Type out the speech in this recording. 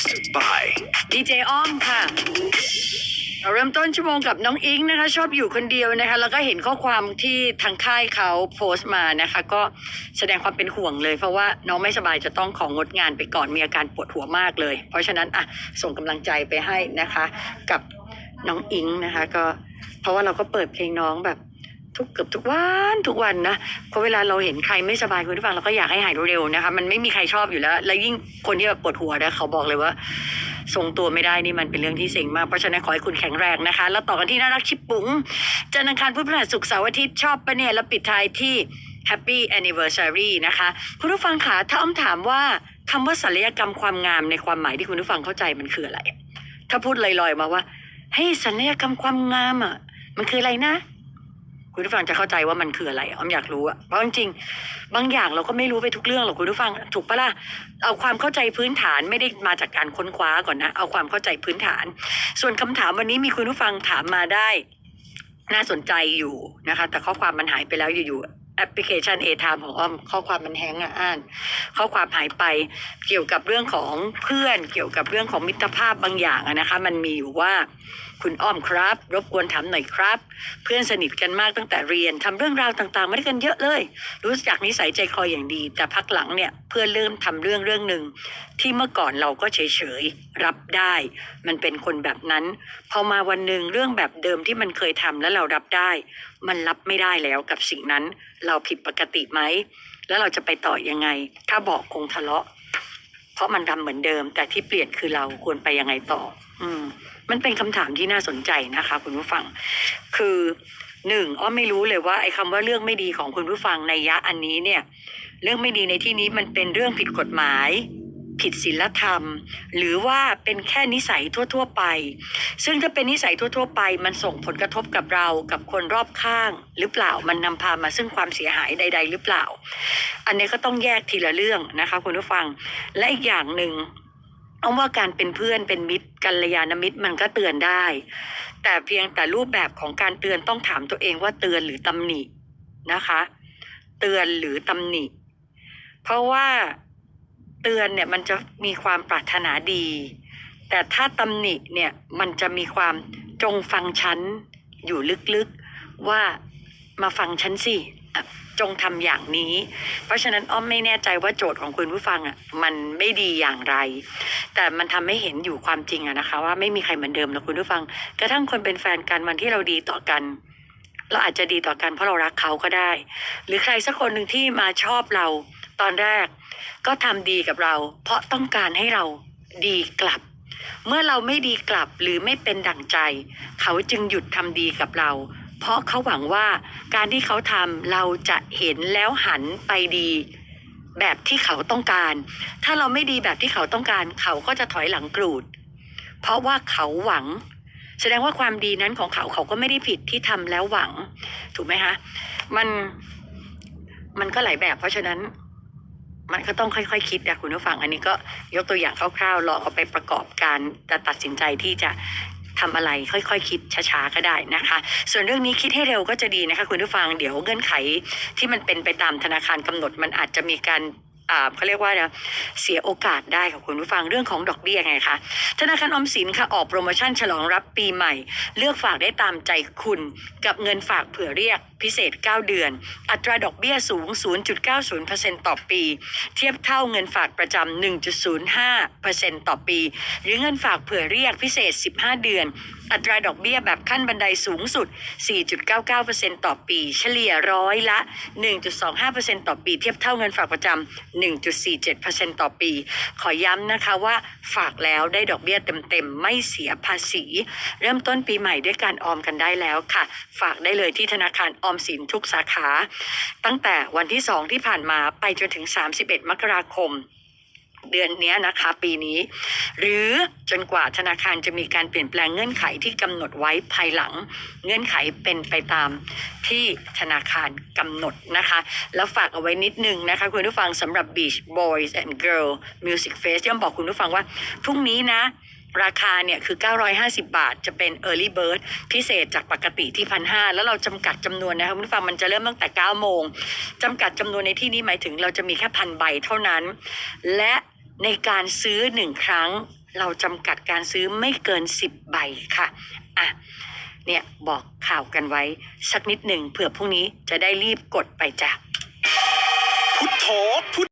Hosted by ดีเจอ้อมค่ะ เราเริ่มต้นชั่วโมงกับน้องอิงนะคะ ชอบอยู่คนเดียวนะคะ แล้วก็เห็นข้อความที่ทางค่ายเขาโพสต์มานะคะ ก็แสดงความเป็นห่วงเลย เพราะว่าน้องไม่สบายจะต้องของงดงานไปก่อนมีอาการปวดหัวมากเลย เพราะฉะนั้นอะส่งกำลังใจไปให้นะคะ กับน้องอิงนะคะ ก็เพราะว่าเราก็เปิดเพลงน้องแบบ ทุกเกือบทุกวันทุกวันนะเพราะเวลาเราเห็นใครไม่สบายคุณผู้ฟังเราก็อยากให้หายเร็วๆนะคะ มันไม่มีใครชอบอยู่แล้ว แล้วยิ่งคนที่แบบปวดหัวนะเขาบอกเลยว่า ทรงตัวไม่ได้นี่มันเป็นเรื่องที่เซ็งมากเพราะฉะนั้นขอให้คุณแข็งแรงนะคะ แล้วต่อกันที่น่ารักชิปปุ้งจันทร์อังคารพุธพฤหัสศุกร์เสาร์อาทิตย์ชอบปะเนี่ยแล้วปิดท้ายที่ Happy Anniversary นะคะ คุณผู้ฟังคะถ้าอ้อมถามว่าคำว่าศัลยกรรมความงามในความหมายที่คุณผู้ฟังเข้าใจมันคืออะไร ถ้าพูดลอยๆมาว่าเฮ้ยศัลยกรรมความงามอะ มันคืออะไรนะ คุณผู้ฟังจะเข้าใจว่ามันคืออะไรอ้อมอยากรู้อะเพราะจริงๆบางอย่างเราก็ไม่รู้ไปทุกเรื่องหรอกคุณผู้ฟังถูกปะล่ะเอาความเข้าใจพื้นฐานไม่ได้มาจากการค้นคว้าก่อนนะ เอาความเข้าใจพื้นฐาน ส่วนคำถามวันนี้มีคุณผู้ฟังถามมาได้ น่าสนใจอยู่นะคะ แต่ข้อความมันหายไปแล้วอยู่ๆ แอปพลิเคชันเอทามของอ้อมข้อความมันแฮงอะอ่าน ข้อความหายไปเกี่ยวกับเรื่องของเพื่อนเกี่ยวกับเรื่องของมิตรภาพบางอย่างนะคะ มันมีอยู่ว่าคุณอ้อมครับ รบกวนถามหน่อยครับ เพื่อนสนิทกันมากตั้งแต่เรียนทำเรื่องราวต่างๆมาด้วยกันเยอะเลย รู้จักนิสัยใจคออย่างดี แต่พักหลังเนี่ยเพื่อนเริ่มทำเรื่องเรื่องหนึ่งที่เมื่อก่อนเราก็เฉยๆรับได้ มันเป็นคนแบบนั้น พอมาวันหนึ่งเรื่องแบบเดิมที่มันเคยทำแล้วเรารับได้ มันรับไม่ได้แล้วกับสิ่งนั้น เราผิดปกติไหม แล้วเราจะไปต่อยังไง ถ้าบอกคงทะเลาะ เพราะมันทำเหมือนเดิม แต่ที่เปลี่ยนคือเราควรไปยังไงต่อ อืม มันเป็นคำถามที่น่าสนใจนะคะ คุณผู้ฟัง คือหนึ่งอ้อไม่รู้เลยว่าไอ้คำว่าเรื่องไม่ดีของคุณผู้ฟังในยะอันนี้เนี่ย เรื่องไม่ดีในที่นี้มันเป็นเรื่องผิดกฎหมาย ผิดศีลธรรม หรือว่าเป็นแค่นิสัยทั่ว ๆ ไป ซึ่งถ้าเป็นนิสัยทั่ว ๆ ไป มันส่งผลกระทบกับเรากับคนรอบข้าง หรือเปล่ามันนำพามาซึ่งความเสียหายใด ๆ หรือเปล่า อันนี้ก็ต้องแยกทีละเรื่องนะคะคุณผู้ฟังและอีกอย่างหนึ่งเอาว่าการเป็นเพื่อนเป็นมิตรกัลยาณมิตรมันก็เตือนได้ แต่เพียงแต่รูปแบบของการเตือนต้องถามตัวเองว่าเตือนหรือตำหนินะคะ เตือนหรือตำหนิ เพราะว่า เตือนเนี่ยมันจะมีความปรารถนาดี แต่ถ้าตำหนิเนี่ยมันจะมีความจงฟังฉันอยู่ลึกๆว่ามาฟังฉันสิจงทำอย่างนี้ เพราะฉะนั้นอ้อมไม่แน่ใจว่าโจทย์ของคุณผู้ฟังอะมันไม่ดีอย่างไร แต่มันทำให้เห็นอยู่ความจริงอะนะคะ ว่าไม่มีใครเหมือนเดิมนะคุณผู้ฟัง กระทั่งคนเป็นแฟนกันวันที่เราดีต่อกัน เราอาจจะดีต่อกันเพราะเรารักเขาก็ได้ หรือใครสักคนหนึ่งที่มาชอบเราตอนแรก ก็ทำดีกับเรา เพราะต้องการให้เราดีกลับ เมื่อเราไม่ดีกลับหรือไม่เป็นดั่งใจ เขาจึงหยุดทำดีกับเรา เพราะเขาหวังว่าการที่เขาทำเราจะเห็นแล้วหันไปดี แบบที่เขาต้องการ ถ้าเราไม่ดีแบบที่เขาต้องการ เขาก็จะถอยหลังกรูด เพราะว่าเขาหวังแสดงว่าความดีนั้นของเขาเขาก็ไม่ได้ผิดที่ทำแล้วหวัง ถูกไหมคะมันมันก็หลายแบบเพราะฉะนั้น มันก็ต้องค่อยๆคคิดนะคุณผู้ฟัง อันนี้ก็ยกตัวอย่างคร่าวๆลองเอาไปประกอบการจะตัดสินใจที่จะทำอะไรค่อยๆคคิดช้าๆก็ได้นะคะ ส่วนเรื่องนี้คิดให้เร็วก็จะดีนะคะ คุณผู้ฟังเดี๋ยวเงื่อนไขที่มันเป็นไปตามธนาคารกำหนดมันอาจจะมีการอ่าเขาเรียกว่าเสียโอกาสได้ค่ะคุณผู้ฟังเรื่องของดอกเบี้ยไงคะธนาคารออมสินค่ะออกโปรโมชั่นฉลองรับปีใหม่ เลือกฝากได้ตามใจคุณกับเงินฝากเผื่อเรียก พิเศษ 9 เดือน อัตราดอกเบี้ยสูง 0.90%ต่อปี เทียบเท่าเงินฝากประจำ 1.05%ต่อปี หรือเงินฝากเผื่อเรียกพิเศษ 15 เดือน อัตราดอกเบี้ยแบบขั้นบันไดสูงสุด 4.99%ต่อปี เฉลี่ยร้อยละ 1.25%ต่อปี เทียบเท่าเงินฝากประจำ 1.47%ต่อปี ขอย้ำนะคะว่าฝากแล้วได้ดอกเบี้ยเต็มๆ ไม่เสียภาษี เริ่มต้นปีใหม่ด้วยการออมกันได้แล้วค่ะ ฝากได้เลยที่ธนาคารออมสินทุกสาขา ตั้งแต่วันที่ 2 ที่ผ่านมาไปจนถึง 31 มกราคมเดือนนี้นะคะปีนี้ หรือจนกว่าธนาคารจะมีการเปลี่ยนแปลงเงื่อนไขที่กำหนดไว้ภายหลัง เงื่อนไขเป็นไปตามที่ธนาคารกำหนดนะคะ แล้วฝากเอาไว้นิดนึงนะคะ คุณผู้ฟังสำหรับ Beach Boys and Girl Music Fest ย่อมบอกคุณผู้ฟังว่าพรุ่งนี้นะ ราคาเนี่ยคือ 950 บาท จะเป็น Early Bird พิเศษจากปกติที่พันห้าแล้วเราจำกัดจำนวนนะคะคุณผู้ฟังมันจะเริ่มตั้งแต่ 9 โมงจำกัดจำนวนในที่นี้หมายถึงเราจะมีแค่พันใบเท่านั้น และในการซื้อหนึ่งครั้ง เราจำกัดการซื้อไม่เกินสิบใบค่ะอะเนี่ยบอกข่าวกันไว้สักนิดหนึ่งเผื่อพรุ่งนี้จะได้รีบกดไปจ้ะพุทโธพุท